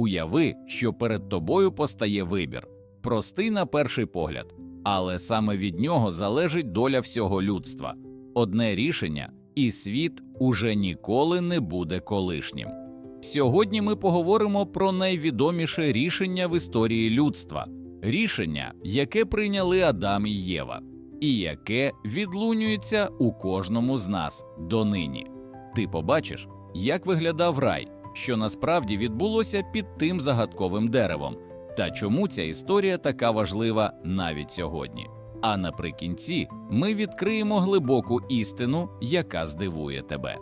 Уяви, що перед тобою постає вибір, простий на перший погляд, але саме від нього залежить доля всього людства. Одне рішення, і світ уже ніколи не буде колишнім. Сьогодні ми поговоримо про найвідоміше рішення в історії людства рішення, яке прийняли Адам і Єва, і яке відлунюється у кожному з нас донині. Ти побачиш, як виглядав рай, що насправді відбулося під тим загадковим деревом, та чому ця історія така важлива навіть сьогодні. А наприкінці ми відкриємо глибоку істину, яка здивує тебе.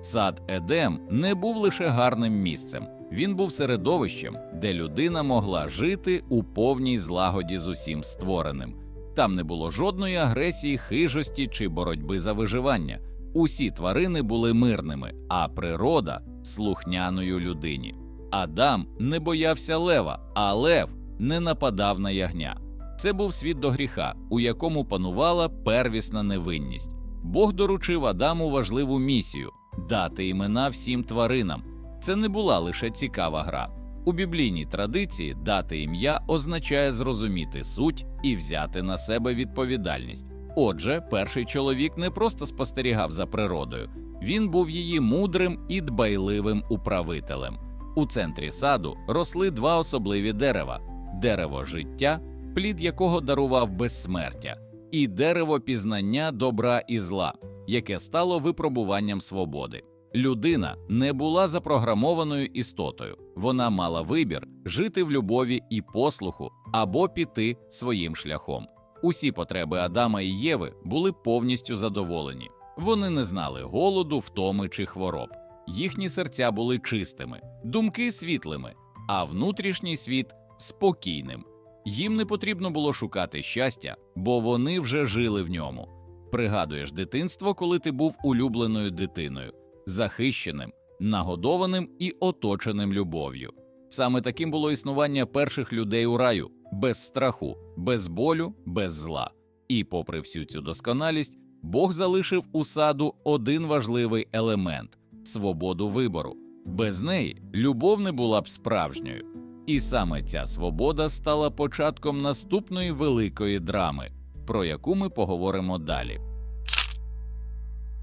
Сад Едем не був лише гарним місцем, він був середовищем, де людина могла жити у повній злагоді з усім створеним. Там не було жодної агресії, хижості чи боротьби за виживання. Усі тварини були мирними, а природа слухняною людині. Адам не боявся лева, а лев не нападав на ягня. Це був світ до гріха, у якому панувала первісна невинність. Бог доручив Адаму важливу місію дати імена всім тваринам. Це не була лише цікава гра. У біблійній традиції дати ім'я означає зрозуміти суть і взяти на себе відповідальність. Отже, перший чоловік не просто спостерігав за природою, він був її мудрим і дбайливим управителем. У центрі саду росли два особливі дерева: дерево життя, плід якого дарував безсмертя, і дерево пізнання добра і зла, яке стало випробуванням свободи. Людина не була запрограмованою істотою, вона мала вибір жити в любові і послуху або піти своїм шляхом. Усі потреби Адама і Єви були повністю задоволені. Вони не знали голоду, втоми чи хвороб. Їхні серця були чистими, думки світлими, а внутрішній світ спокійним. Їм не потрібно було шукати щастя, бо вони вже жили в ньому. Пригадуєш дитинство, коли ти був улюбленою дитиною, захищеним, нагодованим і оточеним любов'ю. Саме таким було існування перших людей у раю без страху, без болю, без зла. І, попри всю цю досконалість, Бог залишив у саду один важливий елемент свободу вибору. Без неї любов не була б справжньою. І саме ця свобода стала початком наступної великої драми, про яку ми поговоримо далі.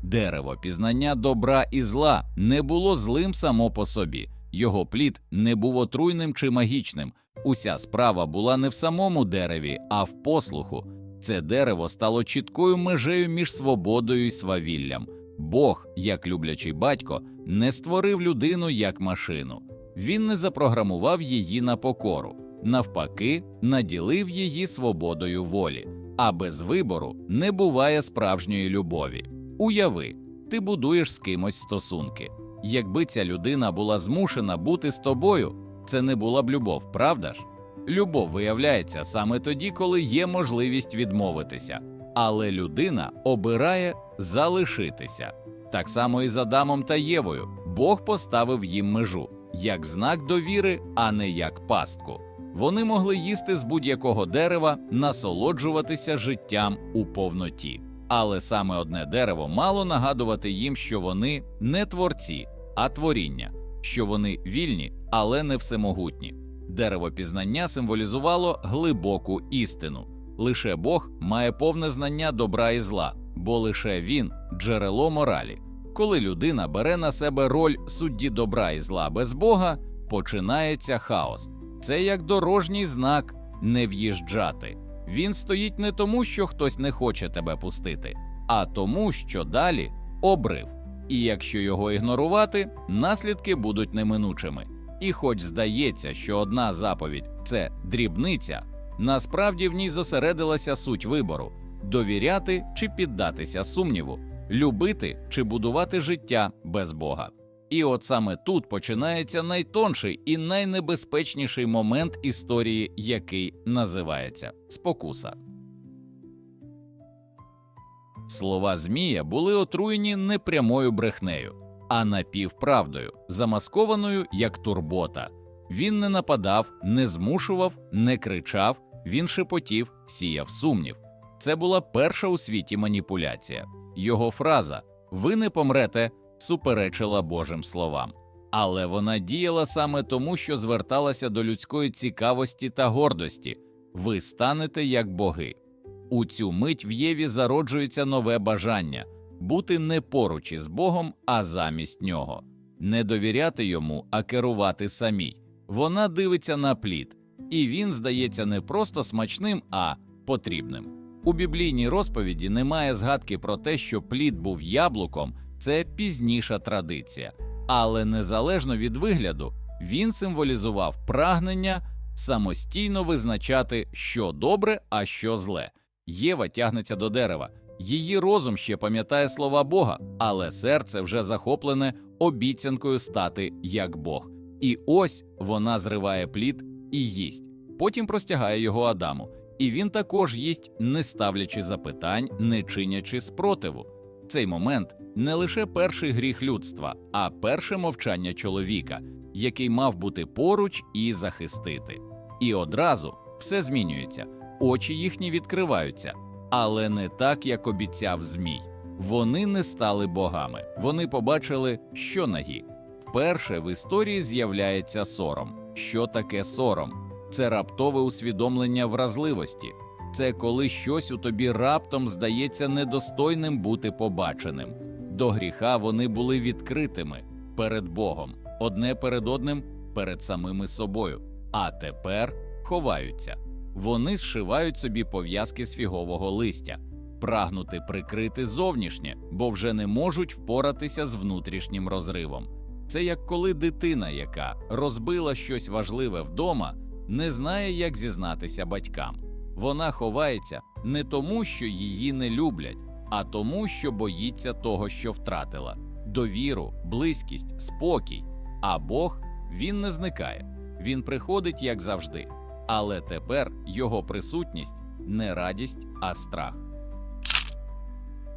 Дерево пізнання добра і зла не було злим само по собі, його плід не був отруйним чи магічним. Уся справа була не в самому дереві, а в послуху. Це дерево стало чіткою межею між свободою і свавіллям. Бог, як люблячий батько, не створив людину як машину. Він не запрограмував її на покору, навпаки, наділив її свободою волі, а без вибору не буває справжньої любові. Уяви, ти будуєш з кимось стосунки. Якби ця людина була змушена бути з тобою, це не була б любов, правда ж? Любов виявляється саме тоді, коли є можливість відмовитися, але людина обирає залишитися. Так само і з Адамом та Євою Бог поставив їм межу як знак довіри, а не як пастку. Вони могли їсти з будь-якого дерева, насолоджуватися життям у повноті. Але саме одне дерево мало нагадувати їм, що вони не творці, а творіння, що вони вільні, але не всемогутні. Дерево пізнання символізувало глибоку істину. Лише Бог має повне знання добра і зла, бо лише він джерело моралі. Коли людина бере на себе роль судді добра і зла без Бога, починається хаос. Це як дорожній знак не в'їжджати. Він стоїть не тому, що хтось не хоче тебе пустити, а тому, що далі обрив. І якщо його ігнорувати, наслідки будуть неминучими. І хоч здається, що одна заповідь це дрібниця, насправді в ній зосередилася суть вибору довіряти чи піддатися сумніву, любити чи будувати життя без Бога. І от саме тут починається найтонший і найнебезпечніший момент історії, який називається спокуса. Слова Змія були отруєні не прямою брехнею, а напівправдою, замаскованою як турбота. Він не нападав, не змушував, не кричав, він шепотів, сіяв сумнів. Це була перша у світі маніпуляція. Його фраза Ви не помрете суперечила Божим словам. але вона діяла саме тому, що зверталася до людської цікавості та гордості ви станете як боги. У цю мить в Єві зароджується нове бажання бути не поруч із Богом, а замість нього, не довіряти йому, а керувати самій. Вона дивиться на плід, і він здається не просто смачним, а потрібним. У біблійній розповіді немає згадки про те, що плід був яблуком, це пізніша традиція, але незалежно від вигляду, він символізував прагнення самостійно визначати, що добре, а що зле. Єва тягнеться до дерева. Її розум ще пам'ятає слова Бога, але серце вже захоплене обіцянкою стати як Бог. І ось вона зриває плід і їсть. Потім простягає його Адаму, і він також їсть, не ставлячи запитань, не чинячи спротиву. Цей момент не лише перший гріх людства, а перше мовчання чоловіка, який мав бути поруч і захистити. І одразу все змінюється, очі їхні відкриваються, але не так, як обіцяв Змій. Вони не стали богами, вони побачили, що нагі. Вперше в історії з'являється сором. Що таке сором? Це раптове усвідомлення вразливості, це коли щось у тобі раптом здається недостойним бути побаченим. До гріха вони були відкритими перед Богом, одне перед одним, перед самими собою, а тепер ховаються. Вони зшивають собі пов'язки з фігового листя, прагнути прикрити зовнішнє, бо вже не можуть впоратися з внутрішнім розривом. Це як коли дитина, яка розбила щось важливе вдома, не знає, як зізнатися батькам. Вона ховається не тому, що її не люблять, а тому, що боїться того, що втратила довіру, близькість, спокій. А Бог він не зникає, він приходить як завжди. Але тепер його присутність не радість, а страх.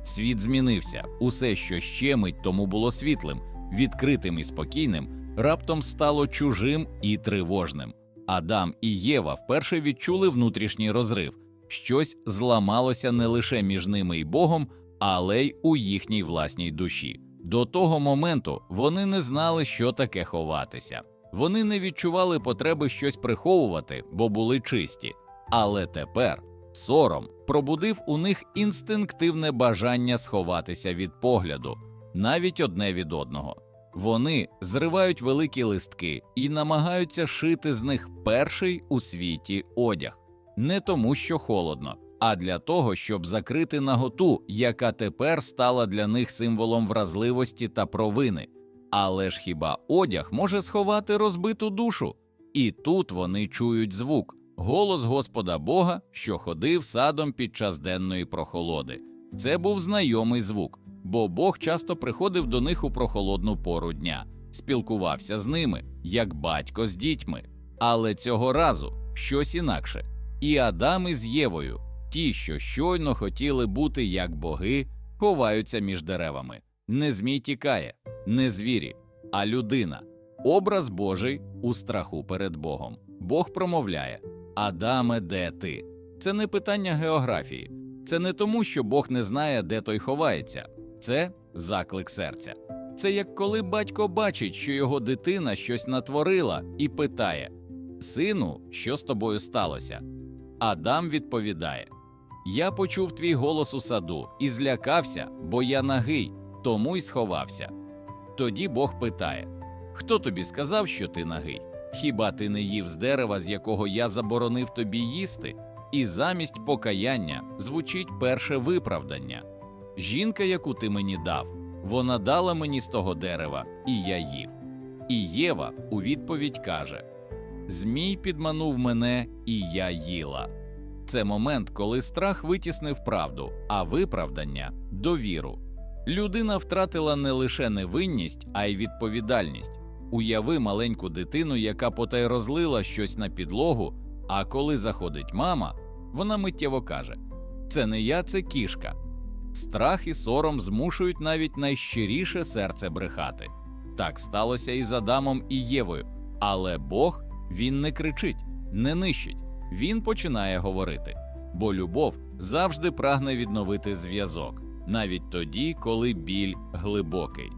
Світ змінився. Усе, що ще мить тому було світлим, відкритим і спокійним, раптом стало чужим і тривожним. Адам і Єва вперше відчули внутрішній розрив. Щось зламалося не лише між ними і Богом, але й у їхній власній душі. До того моменту вони не знали, що таке ховатися. Вони не відчували потреби щось приховувати, бо були чисті. Але тепер сором пробудив у них інстинктивне бажання сховатися від погляду, навіть одне від одного. Вони зривають великі листки і намагаються шити з них перший у світі одяг, не тому, що холодно, а для того, щоб закрити наготу, яка тепер стала для них символом вразливості та провини. Але ж хіба одяг може сховати розбиту душу? І тут вони чують звук, голос Господа Бога, що ходив садом під час денної прохолоди. Це був знайомий звук, бо Бог часто приходив до них у прохолодну пору дня, спілкувався з ними, як батько з дітьми. Але цього разу щось інакше. І Адам із Євою, ті, що щойно хотіли бути як боги, ховаються між деревами. Не змій тікає, не звірі, а людина. Образ Божий у страху перед Богом. Бог промовляє: Адаме, де ти? Це не питання географії, це не тому, що Бог не знає, де той ховається, це заклик серця. Це як коли батько бачить, що його дитина щось натворила, і питає: Сину, що з тобою сталося? Адам відповідає: Я почув твій голос у саду і злякався, бо я нагий, тому й сховався. Тоді Бог питає: Хто тобі сказав, що ти нагий? Хіба ти не їв з дерева, з якого я заборонив тобі їсти? І замість покаяння звучить перше виправдання. Жінка, яку ти мені дав, вона дала мені з того дерева, і я їв. І Єва у відповідь каже: Змій підманув мене, і я їла. Це момент, коли страх витіснив правду, а виправдання довіру. Людина втратила не лише невинність, а й відповідальність. Уяви маленьку дитину, яка потай розлила щось на підлогу, а коли заходить мама, вона миттєво каже: Це не я, це кішка. Страх і сором змушують навіть найщиріше серце брехати. Так сталося і з Адамом і Євою, але Бог він не кричить, не нищить, він починає говорити, бо любов завжди прагне відновити зв'язок, навіть тоді, коли біль глибокий.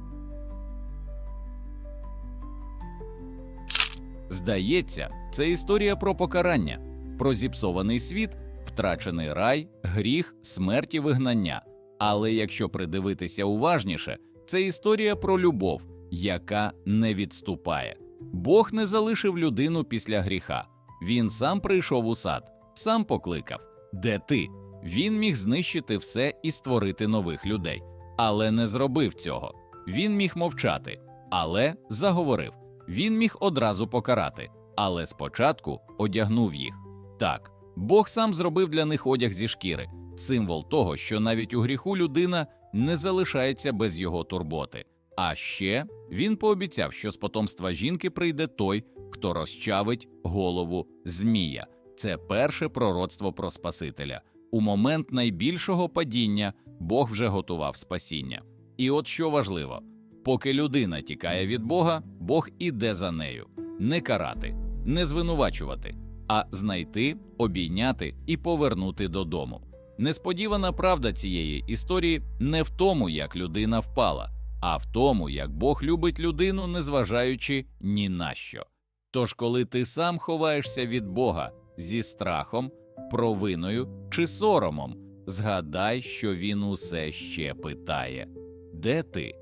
Здається, це історія про покарання, про зіпсований світ, втрачений рай, гріх, смерть і вигнання. Але якщо придивитися уважніше, це історія про любов, яка не відступає. Бог не залишив людину після гріха. Він сам прийшов у сад, сам покликав Де ти? Він міг знищити все і створити нових людей, але не зробив цього. Він міг мовчати, але заговорив. Він міг одразу покарати, але спочатку одягнув їх. Так, Бог сам зробив для них одяг зі шкіри, символ того, що навіть у гріху людина не залишається без його турботи. А ще він пообіцяв, що з потомства жінки прийде той, хто розчавить голову Змія. Це перше пророцтво про Спасителя. У момент найбільшого падіння Бог вже готував спасіння. І от що важливо: поки людина тікає від Бога, Бог іде за нею не карати, не звинувачувати, а знайти, обійняти і повернути додому. Несподівана правда цієї історії не в тому, як людина впала, а в тому, як Бог любить людину, незважаючи ні на що. Тож, коли ти сам ховаєшся від Бога зі страхом, провиною чи соромом, згадай, що він усе ще питає де ти?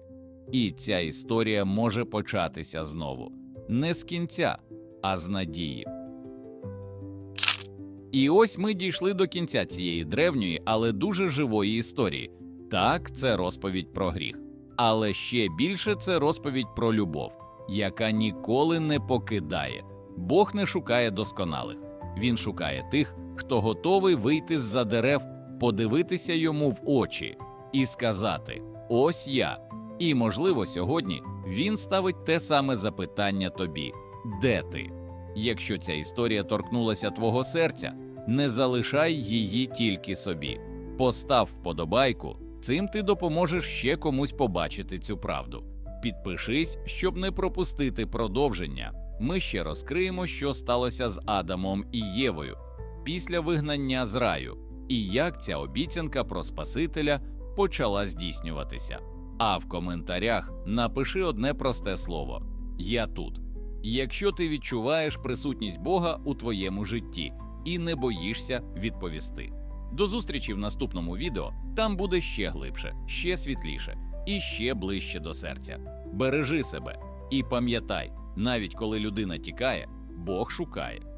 І ця історія може початися знову не з кінця, а з надії. І ось ми дійшли до кінця цієї древньої, але дуже живої історії. Так, це розповідь про гріх, але ще більше це розповідь про любов, яка ніколи не покидає. Бог не шукає досконалих, він шукає тих, хто готовий вийти з-за дерев, подивитися йому в очі і сказати: Ось я. І, можливо, сьогодні він ставить те саме запитання тобі: де ти? Якщо ця історія торкнулася твого серця, не залишай її тільки собі. Постав вподобайку, цим ти допоможеш ще комусь побачити цю правду. Підпишись, щоб не пропустити продовження. Ми ще розкриємо, що сталося з Адамом і Євою після вигнання з раю, і як ця обіцянка про Спасителя почала здійснюватися. А в коментарях напиши одне просте слово: Я тут. Якщо ти відчуваєш присутність Бога у твоєму житті і не боїшся відповісти. До зустрічі в наступному відео там буде ще глибше, ще світліше і ще ближче до серця. Бережи себе і пам'ятай, навіть коли людина тікає, Бог шукає.